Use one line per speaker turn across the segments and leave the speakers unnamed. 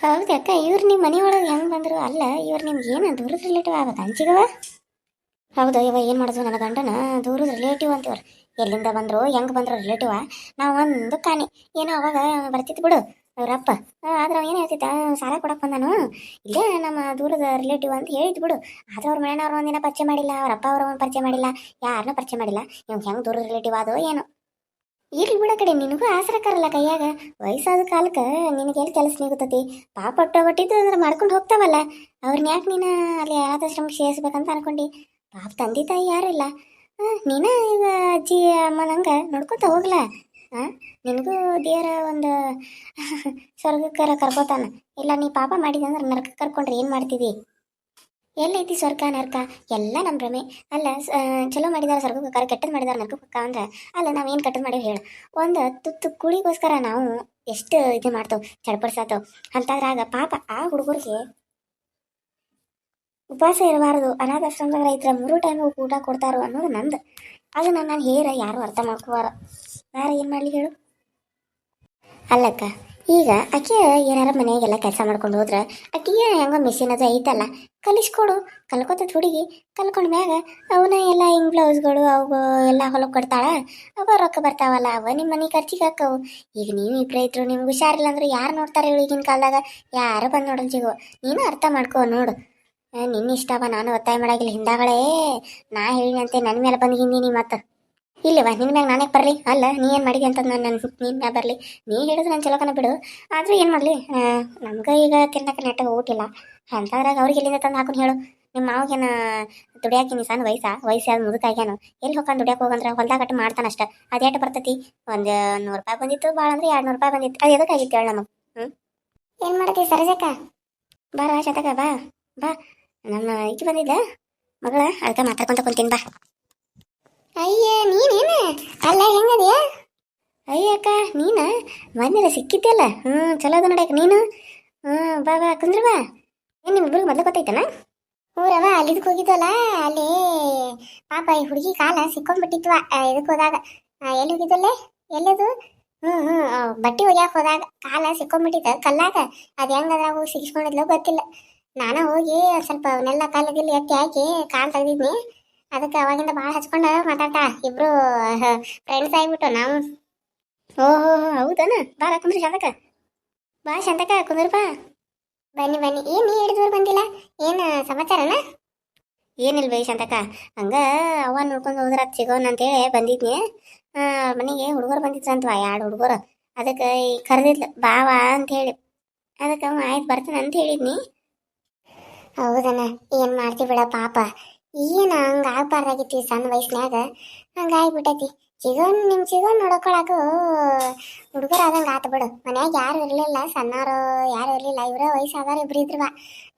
ಹೌದು ಅಕ್ಕ ಇವ್ರು ನಿಮ್ಮ ಮನೆಯೊಳಗೆ ಹೆಂಗೆ ಬಂದರು ಅಲ್ಲ, ಇವ್ರು ನಿಮ್ಗೆ ಏನು ದೂರದ ರಿಲೇಟಿವ್ ಆಗ್ಬೇಕು ಅಂಚಿಗವ? ಹೌದು, ಇವ ಏನು ಮಾಡೋದು ನನ್ನ ಗಂಡನ? ದೂರದ ರಿಲೇಟಿವ್ ಅಂತಿವ್ರು ಎಲ್ಲಿಂದ ಬಂದರು, ಹೆಂಗೆ ಬಂದರು ರಿಲೇಟಿವ ನಾವು ಒಂದು ಕಾಣಿ. ಏನೋ ಅವಾಗ ಬರ್ತಿತ್ತು ಬಿಡು ಅವ್ರಪ್ಪ ಆದ್ರೆ ಅವ್ನು ಏನು ಹೇಳ್ತಿದ್ದ? ಸಾಲ ಕೊಡಕ್ಕೆ ಬಂದಾನು? ಇಲ್ಲೇ ನಮ್ಮ ದೂರದ ರಿಲೇಟಿವ್ ಅಂತ ಹೇಳಿದ್ ಬಿಡು. ಆದ್ರೆ ಅವ್ರ ಒಂದಿನ ಪರಿಚಯ ಮಾಡಿಲ್ಲ, ಅವ್ರ ಅಪ್ಪ ಅವ್ರ ಪರಿಚಯ ಮಾಡಿಲ್ಲ ಯಾರನ್ನೂ ಪರಿಚಯ ಮಾಡಿಲ್ಲ. ಇವ್ನು ಹೆಂಗೆ ದೂರದ ರಿಲೇಟಿವ್ ಆದೋ ಏನೋ. ಇರ್ಲಿ ಬಿಡ ಕಡೆ, ನಿನಗೂ ಆಸರಕ್ಕಾರಲ್ಲ ಕೈಯಾಗ. ವಯಸ್ಸಾದ ಕಾಲಕ್ಕೆ ನಿನಗೆ ಎಲ್ಲಿ ಕೆಲಸ ನೀಗುತ್ತತಿ? ಪಾಪ ಹೊಟ್ಟೋಗ್ಬಿಟ್ಟಿದ್ದು ಅಂದ್ರೆ ಮಾಡ್ಕೊಂಡು ಹೋಗ್ತಾವಲ್ಲ. ಅವ್ರನ್ನ ಯಾಕೆ ನೀನು ಅಲ್ಲಿ ಅನಾಥಾಶ್ರಮಕ್ಕೆ ಸೇರಿಸ್ಬೇಕಂತ ಅನ್ಕೊಂಡು? ಪಾಪ ತಂದೆ ತಾಯಿ ಯಾರಿಲ್ಲ ನೀನ ಈಗ ಅಜ್ಜಿ ಅಮ್ಮನಂಗೆ ನೋಡ್ಕೊತ ಹೋಗ್ಲ. ನಿನಗೂ ದೇವರ ಒಂದು ಸ್ವರ್ಗಕ್ಕರ ಕರ್ಕೋತಾನ. ಇಲ್ಲ, ನೀ ಪಾಪ ಮಾಡಿದಂದ್ರೆ ನರಕ ಕರ್ಕೊಂಡ್ರೆ ಏನು ಮಾಡ್ತಿದಿ? ಎಲ್ಲೈತಿ ಸ್ವರ್ಗ, ನರ್ಕ? ಎಲ್ಲ ನಮ್ಮ ಭ್ರಮೆ. ಅಲ್ಲ ಚಲೋ ಮಾಡಿದಾರೆ ಸ್ವರ್ಗಕ್ಕೆ ಕರ ಕೆಟ್ಟದ್ದು ಮಾಡಿದಾರೆ ಪಕ್ಕ ಅಂದ್ರೆ, ಅಲ್ಲ, ನಾವೇನು ಕೆಟ್ಟದ್ದು ಮಾಡೀವಿ ಹೇಳು. ಒಂದು ತುತ್ತು ಕುಳಿಗೋಸ್ಕರ ನಾವು ಎಷ್ಟು ಇದು ಮಾಡ್ತೇವೆ, ಚಡ್ಪಡಿಸಾತೇವೆ. ಅಂತಾದ್ರಾಗ ಪಾಪ ಆ ಹುಡುಗರಿಗೆ ಉಪವಾಸ ಇರಬಾರದು, ಅನಾಥಾಶ್ರಮದಾಗ ರೈತರ ಮೂರು ಟೈಮ್ ಊಟ ಕೊಡ್ತಾರೋ ಅನ್ನೋದು ನಂದು. ಅದು ನಾನು ಹೇರ ಯಾರು ಅರ್ಥ ಮಾಡ್ಕೋಬಾರ ಯಾರು ಏನು ಮಾಡಲಿ ಹೇಳು? ಅಲ್ಲಕ್ಕ ಈಗ ಆಕೆ ಏನಾರ ಮನೆಯಾಗೆಲ್ಲ ಕೆಲಸ ಮಾಡ್ಕೊಂಡು ಹೋದ್ರೆ ಆಕೆಗೆ ಹೆಂಗೋ ಮಿಷಿನ್ ಅದು ಐತಲ್ಲ, ಕಲಿಸ್ಕೊಡು. ಕಲ್ಕೋತದ ಹುಡುಗಿ ಕಲ್ಕೊಂಡ ಮ್ಯಾಗ ಅವನ ಎಲ್ಲ ಹಿಂಗ್ ಬ್ಲೌಸ್ಗಳು ಅವು ಎಲ್ಲ ಹೊಲಕ್ಕೆ ಕೊಡ್ತಾಳ, ಅವ ರೊಕ್ಕ ಬರ್ತಾವಲ್ಲ, ಅವ ನಿಮ್ಮ ಮನೆ ಖರ್ಚಿಗೆ ಹಾಕವು. ಈಗ ನೀವು ಇಬ್ಬರೇ ಇದ್ರು ನಿಮ್ಗೆ ಹುಷಾರಿಲ್ಲ ಅಂದ್ರೆ ಯಾರು ನೋಡ್ತಾರೆ ಈಗಿನ ಕಾಲದಾಗ? ಯಾರು ಬಂದು ನೋಡಲ್ ಸಿಗೋ ನೀನು ಅರ್ಥ ಮಾಡ್ಕೋ, ನೋಡು. ನಿನ್ನ ಇಷ್ಟವ ನಾನು ಒತ್ತಾಯ ಮಾಡಾಗಿಲ್ಲ, ಹಿಂದಾಗಳೇ. ನಾ ಹೇಳಿನಂತೆ ನನ್ನ ಮೇಲೆ ಬಂದು ಹಿಂದಿನಿ ಮತ್ತೆ. ಇಲ್ಲವ ನಿನ್ನ ಮ್ಯಾಗ ನಾನೇ ಬರಲಿ. ಅಲ್ಲ ನೀ ಏನು ಮಾಡಿದೆ ಅಂತ ನಾನು ನನ್ನ ನಿನ್ನ ಮ್ಯಾಗ ಬರಲಿ. ನೀ ಹೇಳಿದ್ರೆ ನಾನು ಚಲೋಕನ ಬಿಡು. ಆದರೂ ಏನು ಮಾಡಲಿ? ನಮ್ಗೆ ಈಗ ತಿನ್ನಕ್ಕೆ ನೆಟ್ಟಾಗ ಊಟಿಲ್ಲ. ಅಂತಾದ್ರಾಗ ಅವ್ರಿಗೆ ಎಲ್ಲಿಂದ ತಂದು ಹಾಕೊಂಡು ಹೇಳು. ನಿಮ್ಮ ಮಾವಗೇನ ದುಡಿಯಾಕಿನಿ ಸಣ್ಣ ವಯಸ್ಸ? ವಯಸ್ಸಾದ ಮುದುಕಾಗ್ಯಾನು ಎಲ್ಲಿ ಹೋಗ್ಕೊಂಡು ದುಡಿಯಾಕ ಹೋಗಂದ್ರೆ? ಹೊಲ್ದಾಗ ಅಟ್ಟು ಮಾಡ್ತಾನಷ್ಟ ಅದೇಟು ಬರ್ತೈತಿ? ಒಂದು ನೂರು ರೂಪಾಯಿ ಬಂದಿತ್ತು ಭಾಳ ಅಂದ್ರೆ ಎರಡು ನೂರು ರೂಪಾಯಿ ಬಂದಿತ್ತು. ಅದು ಎದಕ್ಕಾಗಿತ್ತು ಹೇಳು ನಮಗೆ? ಹ್ಞೂ ಏನು ಮಾಡ್ತೀವಿ ಸರಜಕ್ಕ? ಬಾರ ಶತಕ ಬಾ. ಬಾ. ನಮ್ಮ ಇದು ಬಂದಿದ್ದ? ಮಗಳ ಅದಕ್ಕೆ ಮಾತಾಡ್ಕೊಂತ ಕುಂತೀನಿ ಬಾ. ಅಯ್ಯ, ನೀನೇನ? ಅಲ್ಲ, ಹೆಂಗದಿಯ? ಅಯ್ಯ ಅಕ್ಕ ನೀನ? ಮೊನ್ನೆ ಸಿಕ್ಕಿದ್ದೆಲ್ಲ ಹ್ಞೂ ಚಲೋ ಅದ ನೋಡಕ್ಕೆ, ನೀನು? ಹ್ಞೂ ಬಾ ಬಾ, ಕುಂದ್ರ ಬಾ. ಏನು ನಿಮ್ಮಿಬ್ರಿಗೆ ಮೊದಲು ಗೊತ್ತೈತನ? ಊರವ ಅಲ್ಲಿದಕ್ಕೆ ಹೋಗಿದ್ವಲ್ಲ ಅಲ್ಲಿ ಪಾಪ ಈ ಹುಡುಗಿ ಕಾಲ ಸಿಕ್ಕೊಂಡ್ಬಿಟ್ಟಿತ್ವ ಇದಕ್ಕೆ ಹೋದಾಗ. ಎಲ್ಲಿ ಹೋಗಿದ್ದಲ್ಲೇ? ಎಲ್ಲದು? ಹ್ಞೂ ಹ್ಞೂ ಬಟ್ಟೆ ಒಗ್ಯಾಕ ಹೋದಾಗ ಕಾಲ ಸಿಕ್ಕೊಂಡ್ಬಿಟ್ಟಿತ್ತು ಕಲ್ಲಾಗ. ಅದು ಹೋಗಿ ಸಿಗಿಸ್ಕೊಂಡಿದ್ಲೋ ಗೊತ್ತಿಲ್ಲ. ನಾನು ಹೋಗಿ ಸ್ವಲ್ಪ ಅವನ್ನೆಲ್ಲ ಕಾಲದಲ್ಲಿ ಎತ್ತಿ ಹಾಕಿ, ಕಾಲು ತೆಗ್ದಿದ್ನಿ. ಅದಕ್ಕೆ ಅವಾಗಿಂದ ಭಾಳ ಹಚ್ಕೊಂಡು ಮಾತಾಡ್ತಾ. ಇಬ್ರು ಫ್ರೆಂಡ್ಸ್ ಆಗಿಬಿಟ್ಟು ನಾವು. ಓಹೋ ಹೌದನ? ಬಾರ ಕುಂದ್ರಿ ಶಾಂತಕ ಬಾ ಶಾಂತಕ ಕುಂದ್ರಪ್ಪ ಬನ್ನಿ ಬನ್ನಿ. ಏನು ನೀ ಹಿಡಿದ್ರು ಬಂದಿಲ್ಲ? ಏನು ಸಮಾಚಾರನ? ಏನಿಲ್ಲ ಬೈ ಶಾಂತಕ ಹಂಗ ಅವ ನೋಡ್ಕೊಂಡು ಹೋದ್ರ ಸಿಗೋನ್ ಅಂತೇಳಿ ಬಂದಿದ್ನಿ. ಮನೆಗೆ ಹುಡುಗರು ಬಂದಿದ್ರಂತವ ಎರಡು ಹುಡುಗರು? ಅದಕ್ಕೆ ಕರೆದಿದ್ಲು ಬಾವಾ ಅಂತ ಹೇಳಿ ಅದಕ್ಕೆ ಆಯ್ತು, ಬರ್ತಾನೆ ಅಂತ ಹೇಳಿದ್ನಿ. ಹೌದನ? ಏನ್ ಮಾಡ್ತಿ ಬಿಡ ಪಾಪ. ಏನ ಹಂಗ ಆಗ್ಬಾರ್ದಾಗಿತ್ತು ಈ ಸಣ್ಣ ವಯಸ್ಸಿನಾಗ ಹಂಗ ಆಗ್ಬಿಟ್ಟೈತಿ. ಚಿಗೋನ್ ನಿಮ್ ಚಿಗೋನ್ ನೋಡ್ಕೊಳಕು ಹುಡುಗರ ಆದಂಗ ಆತ ಬಿಡು. ಮನ್ಯಾಗ ಯಾರು ಇರ್ಲಿಲ್ಲ, ಸಣ್ಣವರು ಯಾರು ಇರ್ಲಿಲ್ಲ, ಇವ್ರ ವಯಸ್ಸಾದವ್ರ ಇಬ್ರು ಇದ್ರವ.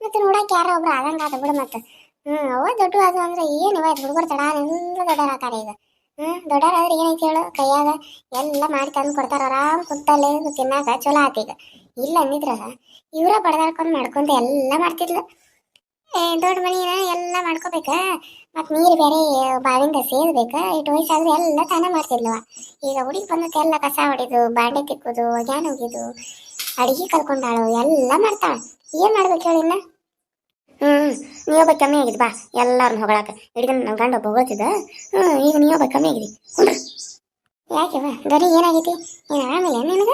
ಮತ್ತೆ ನೋಡಕ್ ಯಾರೋ ಒಬ್ರು ಆದಂಗ ಆತ ಬಿಡು ಮತ್ತೆ. ಹ್ಮ್ ಅವ ದೊಡ್ಡ ಅದು ಅಂದ್ರೆ ಏನು ಇವ ಹುಡುಗರ ತಡ, ಎಲ್ಲ ದೊಡ್ಡರ ಆಕಾರ ಈಗ. ಹ್ಮ್ ದೊಡ್ಡರ ಆದ್ರೆ ಏನೈತಿ ಹೇಳು ಕೈಯಾಗ? ಎಲ್ಲ ಮಾಡಿ ತಂದು ಕೊಡ್ತಾರ, ಆರಾಮ್ ಕುತ್ತಲ್ಲಿ ತಿನ್ನಾಕ ಚಲೋ ಈಗ. ಇಲ್ಲ ಅಂದಿದ್ರ ಇವ್ರ ಬಡದಾಡ್ಕೊಂಡ್ ಮಾಡ್ಕೊಂತ ಎಲ್ಲ ಮಾಡ್ತಿದ್ಲು. ದೊಡ್ಡ ಮನಿನ ಎಲ್ಲ ಮಾಡ್ಕೋಬೇಕ. ಮತ್ ನೀರು ಬೇರೆ ಬಾವಿಂದ ಸೇರ್ಬೇಕ ಇಟ್ಟು ವಯಸ್ಸಾದ್ರೆ ಎಲ್ಲ ತಾನ ಮಾಡ್ತಿದ್ಲವ ಈಗ ಹುಡುಗಿ ಬಂದಕ್ಕೆ ಎಲ್ಲ ಕಸ ಹೊಡಿದು, ಬಾಂಡೆ ತಿಕ್ಕುದು ಗ್ಯಾನ್ ಹೋಗಿದು ಅಡಿಗೆ ಕಲ್ಕೊಂಡಾಳು, ಎಲ್ಲ ಮಾಡ್ತಾಳ. ಏನ್ ಮಾಡ್ಬೇಕು ಹೇಳಿ ಇನ್ನ? ಹ್ಮ್ ನೀವೊಬ್ಬ ಕಮ್ಮಿ ಆಗಿದ್ ಬಾ ಎಲ್ಲಾರನ್ನ ಹೊಗಳಾಕ. ಹಿಡಿದ ನನ್ನ ಗಂಡ ಒಬ್ಬ ಹ್ಮ್, ಈಗ ನೀವೊಬ್ಬ ಕಮ್ಮಿ ಆಗಿದಿ. ಯಾಕೆ ಬಾ ಬರೀ ಏನಾಗೈತಿ? ಏನ್ ಆರಾಮಿಲ್ಲ ನಿನಗ?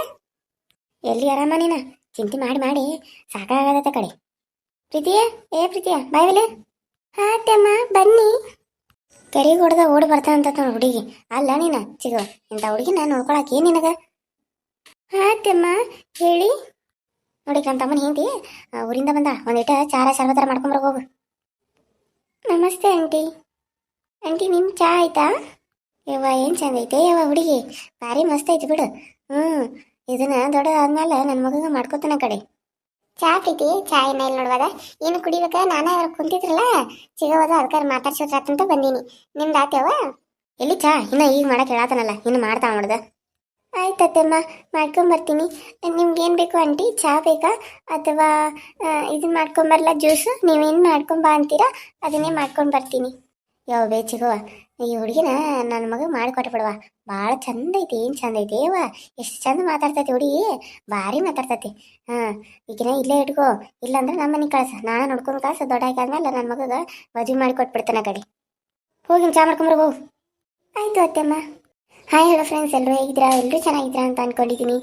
ಎಲ್ಲಿ ಆರಾಮ ನೀನ? ಚಿಂತೆ ಮಾಡಿ ಮಾಡಿ. ಸಾಕಾಗತ್ತ ಕಡೆ. ಪ್ರೀತಿಯ? ಏ ಪ್ರೀತಿಯಾ ಬಾಯ್ವಲೆ ಹಾ ಬನ್ನಿ. ಕರಿಗೆ ಹೊಡೆದ ಓಡಿ ಬರ್ತಾನಂತ ನೋಡು ಹುಡುಗಿ. ಅಲ್ಲ ನೀನ ಚಿಗವ ಇಂಥ ಹುಡುಗಿನ ನಾನು ನೋಡ್ಕೊಳಕ್ ಏನ್ ನಿನಗ? ಹಾ ಹೇಳಿ. ನೋಡಿ ನನ್ನ ತಮ್ಮನ ಹಿಂದಿ ಊರಿಂದ ಬಂದ. ಒಂದಿಟ ಚಾರ ಶರ್ಬತ್ತರ ಮಾಡ್ಕೊಂಬರ್ಗ ಹೋಗು. ನಮಸ್ತೆ, ಆಂಟಿ. ಆಂಟಿ ನಿಮ್ಮ ಚಾ ಆಯ್ತಾ? ಯವ್ವ, ಏನ್ ಚಂದ ಐತೆ? ಯವ್ವ, ಹುಡುಗಿ, ಭಾರಿ ಮಸ್ತ್ ಐತಿ ಬಿಡು. ಹ್ಮ್, ಇದನ್ನ ದೊಡ್ಡದಾದ್ಮೇಲೆ ನನ್ನ ಮಗಗ ಮಾಡ್ಕೋತಾನ ಕಡೆ. ಚಾ ಪ್ರೀತಿ ಚಾ ಮೇಲೆ ನೋಡುವಾಗ ಏನು ಕುಡಿಬೇಕಾ? ನಾನೇ ಅವ್ರಿಗೆ ಕುಂತಿದ್ರಲ್ಲ, ಸಿಗೋದ ಅದಕ್ಕಾರ ಮಾತಾಡ್ಸೋದ್ರಾತಂತ ಬಂದೀನಿ. ನಿಮ್ದು ಆತೇವ ಎಲ್ಲಿ ಚಾ? ಇನ್ನ ಈಗ ಮಾಡಕ್ಕೆ ಹೇಳಾತನಲ್ಲ ಇನ್ನು ಮಾಡ್ತಾ ನೋಡ್ದ. ಆಯ್ತತ್ತಮ್ಮ ಮಾಡ್ಕೊಂಬರ್ತೀನಿ. ನಿಮ್ಗೇನು ಬೇಕು ಆಂಟಿ? ಚಾ ಬೇಕಾ? ಅಥವಾ ಇದನ್ನ ಮಾಡ್ಕೊಂಬರಲ್ಲ ಜ್ಯೂಸು? ನೀವೇನು ಮಾಡ್ಕೊಂಬಾ ಅಂತೀರಾ? ಅದನ್ನೇ ಮಾಡ್ಕೊಂಡು ಬರ್ತೀನಿ ಯಾವ ಬೇಚಿಗೋ ಈ ಹುಡುಗಿನ ನನ್ನ ಮಗ ಮಾಡಿಕೊಟ್ಟು ಬಿಡವ ಭಾಳ ಚಂದ ಐತಿ, ಏನು ಚಂದ ಐತಿ ಏವ ಎಷ್ಟು ಚಂದ ಮಾತಾಡ್ತೈತಿ ಹುಡುಗಿ ಭಾರಿ ಮಾತಾಡ್ತೈತಿ. ಹಾಂ, ಈಗಿನ ಇಲ್ಲೇ ಇಟ್ಕೋ. ಇಲ್ಲಾಂದ್ರೆ ನಮ್ಮ ಮನೆಗೆ ಕಳ್ಸ. ನಾನು ನೋಡ್ಕೊಂಡು ಕಳ್ಸ. ದೊಡ್ಡ ಆದ್ಮೇಲೆ ನನ್ನ ಮಗಗ ಮದುವೆ ಮಾಡಿ ಕೊಟ್ಬಿಡ್ತಾನೆ ಕಡೆ. ಹೋಗಿ ಚಾ ಮಾಡ್ಕೊಂಬರ್ಬೋ. ಆಯಿತು ಅತ್ತೆಮ್ಮ. ಹಾಯ್ ಹಲೋ ಫ್ರೆಂಡ್ಸ್ ಎಲ್ಲರೂ ಹೇಗಿದ್ದೀರಾ? ಎಲ್ಲರೂ ಚೆನ್ನಾಗಿದ್ದೀರಾ ಅಂತ ಅಂದ್ಕೊಂಡಿದ್ದೀನಿ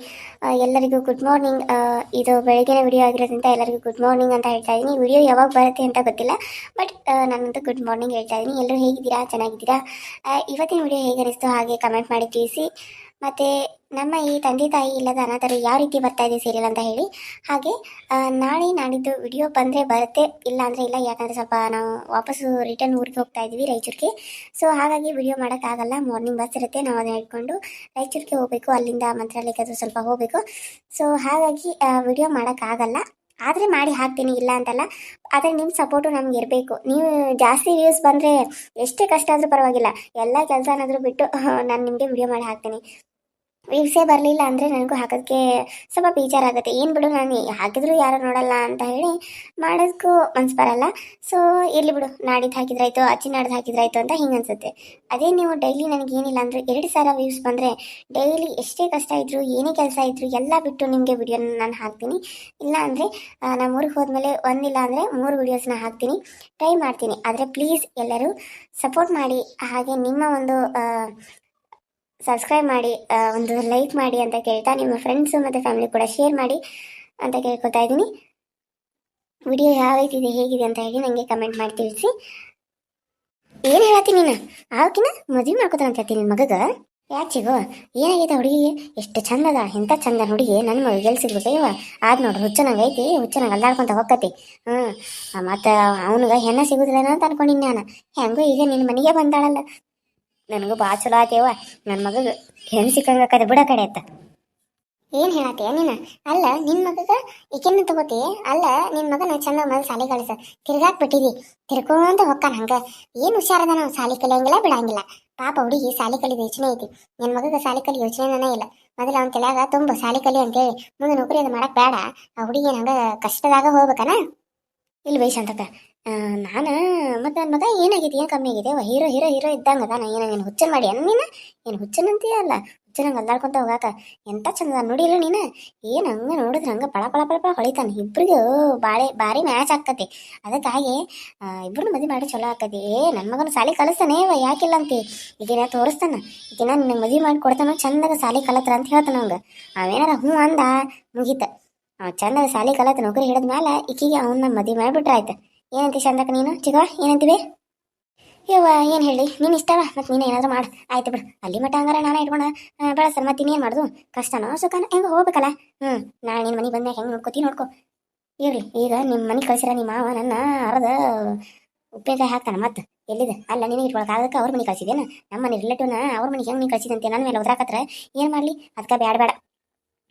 ಎಲ್ಲರಿಗೂ ಗುಡ್ ಮಾರ್ನಿಂಗ್ ಇದು ಬೆಳಗ್ಗಿನ ವಿಡಿಯೋ ಆಗಿರೋದ್ರಿಂದ ಎಲ್ಲರಿಗೂ ಗುಡ್ ಮಾರ್ನಿಂಗ್ ಅಂತ ಹೇಳ್ತಾ ಇದ್ದೀನಿ. ವಿಡಿಯೋ ಯಾವಾಗ ಬರುತ್ತೆ ಅಂತ ಗೊತ್ತಿಲ್ಲ ಬಟ್ ನಾನಂತೂ ಗುಡ್ ಮಾರ್ನಿಂಗ್ ಹೇಳ್ತಾ ಇದ್ದೀನಿ. ಎಲ್ಲರೂ ಹೇಗಿದ್ದೀರಾ? ಚೆನ್ನಾಗಿದ್ದೀರಾ? ಇವತ್ತಿನ ವಿಡಿಯೋ ಹೇಗೆ ಅನಿಸ್ತು ಹಾಗೆ ಕಮೆಂಟ್ ಮಾಡಿ ತಿಳಿಸಿ. ಮತ್ತು ನಮ್ಮ ಈ ತಂದೆ ತಾಯಿ ಇಲ್ಲದ ಅನಾಥರು ಯಾವ ರೀತಿ ಬರ್ತಾ ಇದೆ ಸೀರಿಯಲ್ ಅಂತ ಹೇಳಿ. ಹಾಗೆ ನಾಳೆ ನಾಡಿದ್ದು ವಿಡಿಯೋ ಬಂದರೆ ಬರುತ್ತೆ, ಇಲ್ಲ ಅಂದರೆ ಇಲ್ಲ, ಯಾಕಂದರೆ ಸ್ವಲ್ಪ ನಾವು ವಾಪಸ್ಸು ರಿಟರ್ನ್ ಊರಿಗೆ ಹೋಗ್ತಾ ಇದ್ದೀವಿ ರಾಯಚೂರಿಗೆ. ಸೊ ಹಾಗಾಗಿ ವಿಡಿಯೋ ಮಾಡೋಕ್ಕಾಗಲ್ಲ ಮಾರ್ನಿಂಗ್ ಬಸ್ ಇರುತ್ತೆ, ನಾವು ಅದನ್ನ ಇಟ್ಕೊಂಡು ರಾಯಚೂರಿಗೆ ಹೋಗಬೇಕು, ಅಲ್ಲಿಂದ ಮಂತ್ರಾಲಯಕ್ಕೆ ಸ್ವಲ್ಪ ಹೋಗಬೇಕು. ಸೊ ಹಾಗಾಗಿ ವಿಡಿಯೋ ಮಾಡೋಕ್ಕಾಗಲ್ಲ. ಆದರೆ ಮಾಡಿ ಹಾಕ್ತೀನಿ, ಇಲ್ಲ ಅಂತಲ್ಲ. ಆದರೆ ನಿಮ್ಮ ಸಪೋರ್ಟು ನಮ್ಗೆ ಇರಬೇಕು. ನೀವು ಜಾಸ್ತಿ ವ್ಯೂಸ್ ಬಂದರೆ ಎಷ್ಟೇ ಕಷ್ಟ ಆದರೂ ಪರವಾಗಿಲ್ಲ. ಎಲ್ಲ ಕೆಲಸನಾದರೂ ಬಿಟ್ಟು ನಾನು ನಿಮಗೆ ವಿಡಿಯೋ ಮಾಡಿ ಹಾಕ್ತೀನಿ. ವ್ಯೂಸೇ ಬರಲಿಲ್ಲ ಅಂದರೆ ನನಗೂ ಹಾಕೋದಕ್ಕೆ ಸ್ವಲ್ಪ ಬೇಜಾರಾಗುತ್ತೆ. ಏನು ಬಿಡು ನಾನು ಹಾಕಿದ್ರು ಯಾರು ನೋಡಲ್ಲ ಅಂತ ಹೇಳಿ ಮಾಡೋದಕ್ಕೂ ಮನ್ಸು ಬರಲ್ಲ. ಸೊ ಇರಲಿ ಬಿಡು ನಾಡಿದ್ದು ಹಾಕಿದ್ರಾಯ್ತು ಅಚ್ಚಿ ನಾಡ್ದು ಹಾಕಿದ್ರಾಯ್ತು ಅಂತ ಹಿಂಗೆ ಅನ್ಸುತ್ತೆ. ಅದೇ ನೀವು ಡೈಲಿ ನನಗೆ ಏನಿಲ್ಲ ಅಂದರೆ ಎರಡು ಸಾವಿರ ವ್ಯೂಸ್ ಬಂದರೆ ಡೈಲಿ ಎಷ್ಟೇ ಕಷ್ಟ ಇದ್ದರೂ ಏನೇ ಕೆಲಸ ಇದ್ದರೂ ಎಲ್ಲ ಬಿಟ್ಟು ನಿಮಗೆ ವಿಡಿಯೋನ ನಾನು ಹಾಕ್ತೀನಿ. ಇಲ್ಲ ಅಂದರೆ ನಮ್ಮ ಊರಿಗೆ ಹೋದ್ಮೇಲೆ ಒಂದಿಲ್ಲ ಅಂದರೆ ಮೂರು ವಿಡಿಯೋಸ್ನ ಹಾಕ್ತೀನಿ. ಟ್ರೈ ಮಾಡ್ತೀನಿ. ಆದರೆ ಪ್ಲೀಸ್ ಎಲ್ಲರೂ ಸಪೋರ್ಟ್ ಮಾಡಿ. ಹಾಗೆ ನಿಮ್ಮ ಒಂದು ಸಬ್ಸ್ಕ್ರೈಬ್ ಮಾಡಿ ಒಂದು ಲೈಕ್ ಮಾಡಿ ಅಂತ ಕೇಳ್ತಾ ನಿಮ್ಮ ಫ್ರೆಂಡ್ಸು ಮತ್ತು ಫ್ಯಾಮಿಲಿ ಕೂಡ ಶೇರ್ ಮಾಡಿ ಅಂತ ಕೇಳ್ಕೊತಾ ಇದ್ದೀನಿ. ವಿಡಿಯೋ ಯಾವ ರೀತಿ ಇದೆ, ಹೇಗಿದೆ ಅಂತ ಹೇಳಿ ನನಗೆ ಕಮೆಂಟ್ ಮಾಡಿ ತಿಳಿಸಿ. ಏನು ಹೇಳತ್ತೀನಿ ನೀನು? ಆವಕಿನ ಮದುವೆ ಮಾಡ್ಕೊತಾನ ಅಂತ ಹೇಳ್ತೀನಿ ನಿನ್ನ ಮಗಗ. ಯಾಕೆ ಸಿಗೋ ಏನಾಗೈತೆ ಹುಡುಗಿಗೆ ಎಷ್ಟು ಚಂದ ಅದ ಎಂಥ ಚಂದ ಹುಡುಗಿ ನನ್ನ ಮಗ ಎಲ್ಲಿ ಸಿಗ್ಬೇಕು ಇವ ಆದ್ ನೋಡ್ರಿ ಹುಚ್ಚನಾಗ ಐತಿ, ಹುಚ್ಚನಾಗ ಅಲ್ಲಾಡ್ಕೊಂತ ಹೋಗತಿ ಹ್ಞೂ ಮತ್ತು ಅವನಿಗೆ ಹೆಣ್ಣ ಸಿಗುದಿಲ್ಲ ಅಂತ ಅನ್ಕೊಂಡಿನಿ ನಾನು. ಹೆಂಗೋ ಈಗ ನಿನ್ನ ಮನೆಗೆ ಬಂದಾಳಲ್ಲ. ನನಗೂ ಭಾಳ ಚಲೋ ಆತೇವ ನನ್ನ ಮಗಗೆ ಹೆಣ್ಣು ಸಿಕ್ಕಂಗಕ್ಕದ ಬಿಡ ಕಡೆ ಆತ ಏನು ಹೇಳತ್ತೀಯ ನೀನು? ಅಲ್ಲ ನಿನ್ನ ಮಗಗ ಈಕೆನ ತಗೋತಿ? ಅಲ್ಲ ನಿನ್ನ ಮಗನ ಚಂದ ಮೊದಲು ಸಾಲಿ ಕಳಿಸ. ತಿರ್ಗಾಕ್ ಬಿಟ್ಟಿದಿ. ತಿರ್ಕೊಂತ ಹೊಕ್ಕಾನ ಹಂಗ. ಏನು ಹುಷಾರದ ನಾವು ಸಾಲಿ ಕಲಿಯಂಗಿಲ್ಲ ಬಿಡಂಗಿಲ್ಲ. ಪಾಪ ಹುಡುಗಿ ಸಾಲಿ ಕಲಿದ ಯೋಚನೆ ಐತಿ. ನಿನ್ನ ಮಗಗ ಸಾಲಿ ಕಲಿ ಯೋಚನೆನೇ ಇಲ್ಲ. ಮೊದಲು ಅವ್ನ ತಲೆಯಾಗ ತುಂಬ ಸಾಲಿ ಕಲಿ ಅಂತೇಳಿ. ಮುಂದೆ ನೌಕರಿ ಅದು ಮಾಡಕ್ ಬೇಡ ಆ ಹುಡುಗಿ ಹಂಗ ಕಷ್ಟದಾಗ ಹೋಗ್ಬೇಕನ? ಇಲ್ಲಿ ಬೈ ಶಾಂತಕ್ಕ. ನಾನು ಮತ್ತೆ ನನ್ನ ಮಗ ಏನಾಗಿದೆ? ಏನು ಕಮ್ಮಿ ಆಗಿದೆ? ಹೀರೋ ಹೀರೋ ಹೀರೋ ಇದ್ದಂಗ ಅದಾನ. ಏನ ನೀನು ಹುಚ್ಚನ್ ಮಾಡಿ. ನೀನು ಏನು ಹುಚ್ಚನಂತೀಯ ಅಲ್ಲ? ಹುಚ್ಚನಂಗೆ ಅಲ್ಲಾಡ್ಕೊಂತ ಹೋಗಾಕ. ಎಂತ ಚಂದ ನೋಡಿಲ್ಲ ನೀನು? ಏನು ಹಂಗ ನೋಡಿದ್ರೆ ಹಂಗ ಪಳ ಪಳ ಪಳ ಪಳ ಹೊಳಿತಾನೆ. ಇಬ್ರಿಗೂ ಬಾಳೆ, ಭಾರಿ ಮ್ಯಾಚ್ ಆಕ್ಕತಿ ಅದಕ್ಕಾಗಿ ಇಬ್ಬರನ್ನ ಮದುವೆ ಮಾಡಿ ಚಲೋ ಆಕತಿ ಏ ನನ್ನ ಮಗನ ಸಾಲಿ ಕಲಿಸ್ತಾನೆ. ಯಾಕಿಲ್ಲ ಅಂತಿ ಈಗಿನ ತೋರಿಸ್ತಾನ. ಈಗಿನ ನಿನ್ನ ಮದುವೆ ಮಾಡಿ ಕೊಡ್ತಾನ? ಚಂದಾಗ ಸಾಲಿ ಕಲತ್ರ ಅಂತ ಹೇಳ್ತಾನ ಅವಂಗ ಅವೇನಾರ ಹ್ಞೂ ಅಂದ, ಮುಗೀತ. ಚಂದಾಗ ಸಾಲಿ ಕಲತ್, ನೌಕರಿ ಹಿಡಿದ ಮೇಲೆ ಈಕಿಗೆ ಅವನ್ನ ಮದುವೆ ಮಾಡಿಬಿಟ್ರೆ ಆಯ್ತು ಏನಂತಿ ಚಂದಕ್ಕ ನೀನು? ಚಿಗವ ಏನಂತೀವಿ? ಯವ್ವ, ಏನು ಹೇಳಿ? ನೀನು ಇಷ್ಟವ? ಮತ್ತು ನೀನು ಏನಾದರೂ ಮಾಡು. ಆಯ್ತು ಬಿಡು. ಅಲ್ಲಿ ಮಟ್ಟ ಹಂಗಾರ ನಾನು ಇಟ್ಕೊಂಡು ಬೆಳೆಸ್ತಾರೆ ಮತ್ತೆ ಇನ್ನೇನು ಮಾಡೋದು? ಕಷ್ಟನೋ ಸುಖನೋ? ಹೆಂಗೆ ಹೋಗ್ಬೇಕಲ್ಲ? ಹ್ಞೂ ನಾಳೆ ನಿನ್ನ ಮನೆಗೆ ಬಂದಾಗ ಹೆಂಗೆ ನೋಡ್ಕೋತಿ ನೋಡ್ಕೊ. ಇರಲಿ, ಈಗ ನಿಮ್ಮ ಮನೆಗೆ ಕಳ್ಸಿರ ನಿಮ್ಮ ಮಾವ ನನ್ನ ಅರದ ಉಪ್ಪಿನಕಾಯಿ ಹಾಕ್ತಾನೆ. ಮತ್ತೆ ಎಲ್ಲಿದೆ? ಅಲ್ಲ, ನೀನು ಇಟ್ಕೊಳಕ್ಕೆ ಆಗಕ್ಕೆ ಅವ್ರ ಮನೆಗೆ ಕಳ್ಸಿದೇನ ನಮ್ಮ ಮನೆ ರಿಲೇಟಿವ್ನ ಅವ್ರ ಮನೆಗೆ ಹೆಂಗೆ ನೀನು ಕಳ್ಸಿದಂತೆ ನನ್ನ ಮೇಲೆ ಉದ್ರಾಕತ್ರ ಏನು ಮಾಡಲಿ? ಅದಕ್ಕೆ ಬೇಡ ಬೇಡ.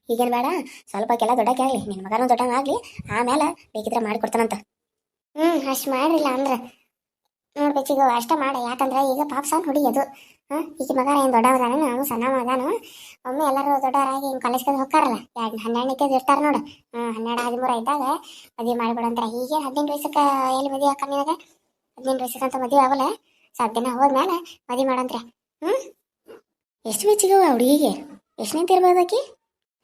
ಈಗೇನು ಬೇಡ? ಸ್ವಲ್ಪ ಕೆಲ ದೊಡ್ಡಕ್ಕೆ ಆಗಲಿ. ನಿನ್ನ ಮಗನೂ ದೊಡ್ಡಂಗೆ ಆಗಲಿ. ಆಮೇಲೆ ಬೇಕಿದ್ರೆ ಮಾಡಿಕೊಡ್ತಾನಂತ ಹ್ಞೂ ಅಷ್ಟು ಮಾಡಿಲ್ಲ ಅಂದ್ರೆ. ನೋಡ್ಬೇಕೀಗ ಅಷ್ಟ ಮಾಡ. ಯಾಕಂದ್ರೆ ಈಗ ಪಾಪ ಸಣ್ಣ ಅದು ಹಾಂ ಈಗ ಮಗ ಏನು ದೊಡ್ಡವದಾನ ನಾನು ಸಣ್ಣ ಅದಾನು ಒಮ್ಮೆ ಎಲ್ಲರೂ ದೊಡ್ಡವರಾಗಿ ಹಿಂಗೆ ಕಾಲೇಜ್ಗೆ ಹೋಗ್ತಾರಲ್ಲ, ಎರಡು ಹನ್ನೆರಡನೇಕೆ ಇರ್ತಾರೆ ನೋಡು. ಹ್ಮ್, ಹನ್ನೆರಡು ಹದಿಮೂರು ಇದ್ದಾಗ ಮದುವೆ ಅಂತ ಹೀಗೆ ಹದಿನೆಂಟು ವಯಸ್ಸಕ್ಕೆ ಎಲ್ಲಿ ಮದುವೆ ಹಾಕ ನಿನಗೆ? ಹದಿನೆಂಟು ವಯಸ್ಸಕ್ಕಂತ ಮದುವೆ ಆಗಲ್ಲ. ಸ್ವಲ್ಪ ದಿನ ಹೋದ್ಮೇಲೆ ಮದುವೆ ಮಾಡಂತ್ರೆ ಹ್ಞೂ ಎಷ್ಟು ಬೆಚ್ಚಿಗವ ಹುಡುಗಿಗೆ? ಎಷ್ಟನೇತಿ ಇರ್ಬೋದು ಆಕಿ?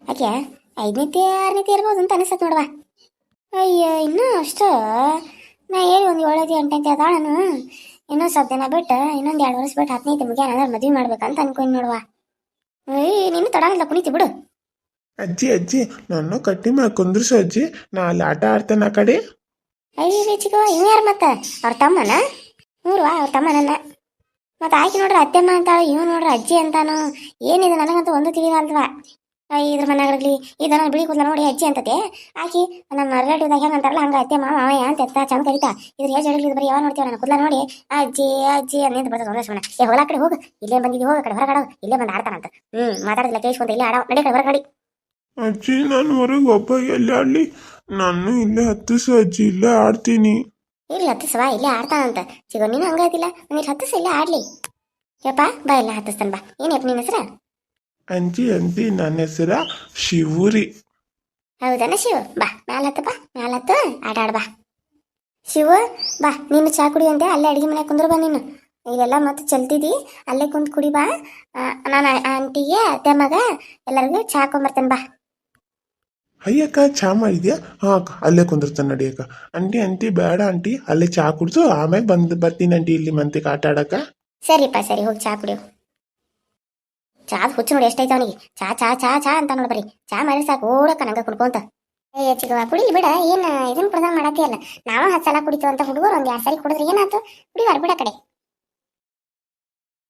ಆಕೆ ಐದನೇತಿ ಆರನೇತಿ ಇರ್ಬೋದು ಅಂತ ಅನಿಸತ್ ನೋಡವಾ. ಅಯ್ಯ, ಇನ್ನೂ ಅಷ್ಟ. ನಾ ಹೇಳಿ ಒಂದು ಏಳೈತಿ ಅದಾಳ ನಾನು. ಇನ್ನೊಂದು ಸ್ವಲ್ಪ ದಿನ ಬಿಟ್ಟು ಇನ್ನೊಂದು ಎರಡು ವರ್ಷ ಬಿಟ್ಟು ಹತ್ತನೈತಿ ಮುಗಿಯ ಏನಾದ್ರು ಮದುವೆ ಮಾಡ್ಬೇಕಂತ ಅನ್ಕೊಂಡು ನೋಡುವ. ಏಯ್ ನೀನು ತಡಂಗಿಲ್ಲ ಕುಣಿತಿ ಬಿಡು.
ಅಜ್ಜಿ ಅಜ್ಜಿ ನನ್ನ ಕಟ್ಟಿ ಮಾಡಿ ಕುಂದ್ರಿಸು ಅಜ್ಜಿ. ನಾ ಅಲ್ಲಿ ಆಟ ಆಡ್ತೇನೆ ಆ ಕಡೆ.
ಅಯ್ಯ ಚಿಕ್ಕ ಇವ್ ಯಾರು ಮತ್ತೆ? ಅವ್ರ ತಮ್ಮನ? ಹ್ಞೂರ್ವಾ ಅವ್ರ ತಮ್ಮನನ್ನ. ಮತ್ತೆ ಆಕಿ ನೋಡ್ರಿ ಅತ್ತೆಮ್ಮ ಅಂತಾಳು ಇವ್ ನೋಡ್ರಿ ಅಜ್ಜಿ ಅಂತಾನು. ಏನಿದೆ ನನಗಂತೂ ಒಂದು ತಿಳಿಯಲ್ವಾ ಇದ್ರ ಮನಾಗಲಿ ಇದನ್ನ ಬಿಳಿ ಕೂದಲ ನೋಡಿ ಅಜ್ಜಿ ಅಂತತೆ. ಆಕಿ ನಮ್ಮ ರಿಲೇಟಿವ್ದಾಗ ಹೆಂಗ ಅಂತಾರಲ್ಲ ಹಂಗ ಅತ್ತೆ ಮಾವ ಅಂತ ಎತ್ತ ಚಂದ ಕರಿತಾ ಇದ್ರ ಹೇಳಿ ಜಡಗ್ಲಿ ಬರೀ ಯಾವ ನೋಡ್ತೀವಿ ನನ್ನ ಕೂದಲ ನೋಡಿ. ಅಜ್ಜಿ ಅಜ್ಜಿ ಅನ್ನೇಂತ ಬರ್ತದೆ ಸುಮ್ಮನೆ ಸುಮ್ಮನೆ ಏ ಹೋಗ್ಲಾ ಕಡೆ ಹೋಗು. ಇಲ್ಲೇ ಬಂದಿದ್ದು ಹೋಗ ಕಡೆ ಹೊರಗಡೆ ಇಲ್ಲೇ ಬಂದು ಆಡ್ತಾನಂತ. ಹ್ಮ್ ಮಾತಾಡಿದ್ಲ ಕೇಳಿಸ್ಕೊಂತ ಇಲ್ಲೇ ಆಡೋ. ನಡಿ ಕಡೆ ಹೊರಗಡೆ
ಅಜ್ಜಿ ನಾನು ಹೊರಗೆ ಒಬ್ಬ ಎಲ್ಲಿ ಆಡ್ಲಿ? ನಾನು ಇಲ್ಲೇ ಹತ್ತು ಅಜ್ಜಿ ಇಲ್ಲೇ ಆಡ್ತೀನಿ.
ಇಲ್ಲ ಹತ್ತಿಸವಾ ಇಲ್ಲೇ ಆಡ್ತಾನಂತ. ಸಿಗೋ ನೀನು ಹಂಗಾಯ್ತಿಲ್ಲ? ನೀನು ಹತ್ತಿಸ ಇಲ್ಲೇ ಆಡ್ಲಿ. ಯಪ್ಪ ಬಾ ಇಲ್ಲ ಹತ್ತಿಸ್ತಾನ ಬಾ. ಏನಪ್ಪ ನಿನ್ನ ಹೆಸರ?
ಅಂಜಿ ಅಂಜಿ ನನ್ನ ಹೆಸರ ಶಿವೂರಿ
ಹೌದನ ಶಿವ ಬಾ ಮ್ಯಾಲ ಬಾ ಮ್ಯಾಲ ಹತ್ತ ಆಟ ಆಡ್ ಬಾ. ಶಿವ ಬಾ ನೀನು ಚಾ ಕುಡಿ ಅಂತೆ ಅಲ್ಲೇ ಅಡಿಗೆ ಮನೆ ಕುಂದ್ರ ಬಾ ನೀನು. ಇಲ್ಲೆಲ್ಲ ಮತ್ತೆ ಚಲ್ತಿದಿ ಅಲ್ಲೇ ಕುಂತ್ ಕುಡಿ ಬಾ. ನಾನು ಆಂಟಿಗೆ ಅತ್ತೆ ಮಗ ಎಲ್ಲರಿಗೂ ಚಾ ಹಾಕೊಂಬರ್ತೇನೆ ಬಾ.
ಅಯ್ಯಕ್ಕ ಚಾ ಮಾಡಿದ್ಯಾ? ಹಾ ಅಕ್ಕ ಅಲ್ಲೇ ಕುಂದಿರ್ತಾನೆ ನಡಿ ಅಕ್ಕ. ಅಂಟಿ ಆಂಟಿ ಬೇಡ ಅಂಟಿ ಅಲ್ಲೇ ಚಾ ಕುಡಿದು ಆಮೇಲೆ ಬಂದು ಬರ್ತೀನಿ ಆಂಟಿ ಇಲ್ಲಿ ಮಂತಿಗೆ ಆಟ ಆಡಕ್ಕ
ಸರಿಪ್ಪ ಸರಿ ಹೋಗಿ ಚಾ ಕುಡಿಯು. ಚಾದ ಹುಚ್ಚು ನೋಡಿ ಎಷ್ಟೈತೆ ಅವನಿಗೆ. ಚಾ ಚಾ ಚಾ ಚಾ ಅಂತ ನೋಡಿ ಬರೀ. ಚಾ ಮಾಡಿ ಸಾಕು ಓಡಕ್ಕ ನಂಗೆ ಕುಡ್ಕೊಂತ ಏ ಕುಡಿಲಿ ಬಿಡ, ಏನು ಇದನ್ನ ಕುಡ್ದಂಗೆ ಮಾಡತ್ತೀಯಲ್ಲ ನಾವು ಹತ್ತು ಸಲ ಕುಡಿತು ಅಂತ ಹುಡುಗರು ಒಂದು ಎರಡು ಸಲ ಕುಡಿದ್ರೆ ಏನಾಯ್ತು ಕುಡಿವಾರ ಬಿಡ ಕಡೆ.